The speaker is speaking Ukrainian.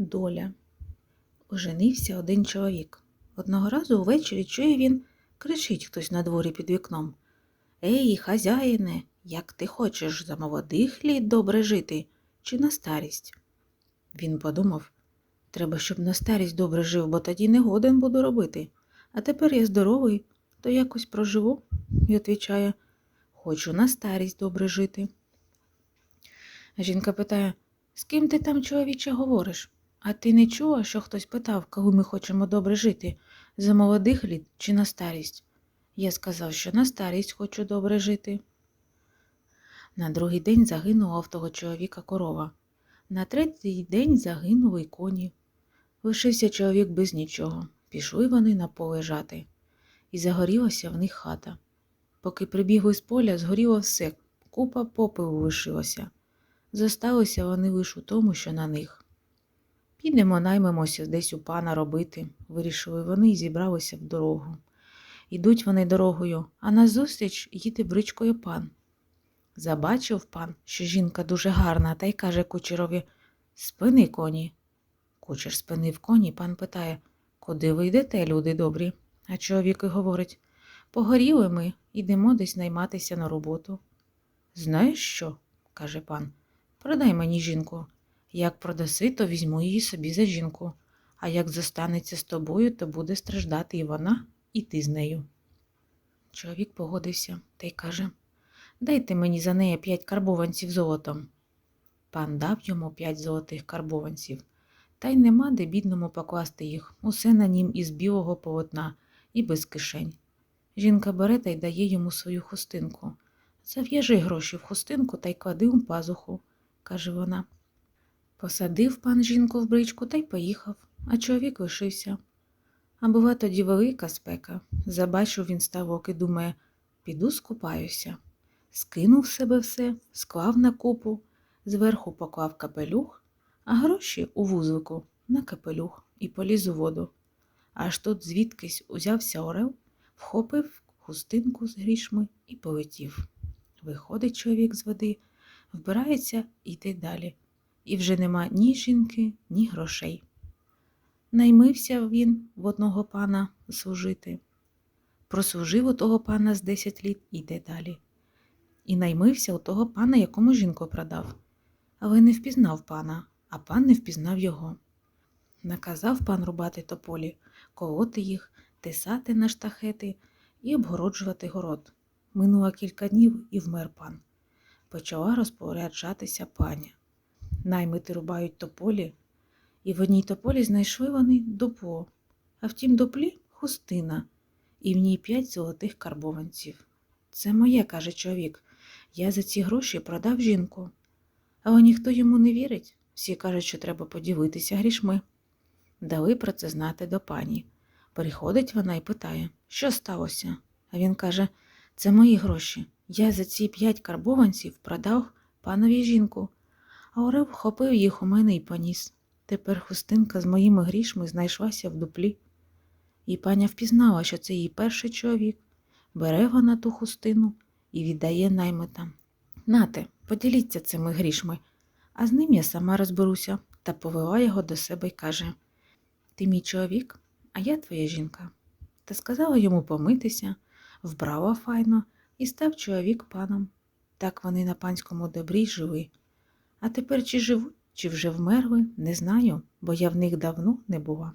доля. Оженився один чоловік. Одного разу увечері чує він, кричить хтось на дворі під вікном. Ей, хазяїне, як ти хочеш за молодих літ добре жити, чи на старість? Він подумав, треба, щоб на старість добре жив, бо тоді не годен буду робити. А тепер я здоровий, то якось проживу, і відповідає, хочу на старість добре жити. Жінка питає, з ким ти там, чоловіче, говориш? А ти не чула, що хтось питав, коли ми хочемо добре жити, за молодих літ чи на старість? Я сказав, що на старість хочу добре жити. На другий день загинула в того чоловіка корова. На третій день загинули й коні. Лишився чоловік без нічого. Пішли вони на поле жати. І загорілася в них хата. Поки прибігли з поля, згоріло все, купа попелу лишилася. Зосталися вони лише у тому, що на них. Підемо наймемося десь у пана робити, вирішили вони і зібралися в дорогу. Ідуть вони дорогою, а назустріч їде бричкою пан. Забачив пан, що жінка дуже гарна, та й каже кучерові Спини коні. Кучер спинив коні, пан питає Куди ви йдете, люди добрі? А чоловік і говорить Погоріли ми, ідемо десь найматися на роботу. Знаєш що? каже пан. Продай мені жінку. Як продаси, то візьму її собі за жінку, а як зостанеться з тобою, то буде страждати і вона, і ти з нею. Чоловік погодився та й каже Дайте мені за неї п'ять карбованців золотом. Пан дав йому п'ять золотих карбованців, та й нема де бідному покласти їх, усе на нім із білого полотна і без кишень. Жінка бере та й дає йому свою хустинку. Зав'яжи гроші в хустинку та й клади у пазуху, каже вона. Посадив пан жінку в бричку та й поїхав, а чоловік лишився. А була тоді велика спека. Забачив він ставок і думає, піду скупаюся. Скинув себе все, склав на купу, зверху поклав капелюх, а гроші у вузлику на капелюх і поліз у воду. Аж тут звідкись узявся орел, вхопив хустинку з грішми і полетів. Виходить чоловік з води, вбирається і йде далі. І вже нема ні жінки, ні грошей. Наймився він в одного пана служити. Прослужив у того пана з 10 літ і йде далі. І наймився у того пана, якому жінку продав. Але не впізнав пана, а пан не впізнав його. Наказав пан рубати тополі, колоти їх, тисати на штахети і обгороджувати город. Минуло кілька днів і вмер пан. Почала розпоряджатися паня. Наймити рубають тополі, і в одній тополі знайшли вони дупло, а в тім дуплі хустина, і в ній п'ять золотих карбованців. Це моє, каже чоловік. Я за ці гроші продав жінку. Але ніхто йому не вірить. Всі кажуть, що треба поділитися грішми. Дали про це знати до пані. Приходить вона і питає, що сталося? А він каже, це мої гроші. Я за ці п'ять карбованців продав панові жінку, а Орел вхопив їх у мене і поніс. Тепер хустинка з моїми грішми знайшлася в дуплі. І паня впізнала, що це її перший чоловік. Бере вона ту хустину і віддає наймитам. Нате, поділіться цими грішми, а з ним я сама розберуся та повела його до себе й каже Ти мій чоловік, а я твоя жінка. Та сказала йому помитися, вбрала файно і став чоловік паном. Так вони на панському добрі жили. А тепер чи живуть, чи вже вмерли, не знаю, бо я в них давно не була.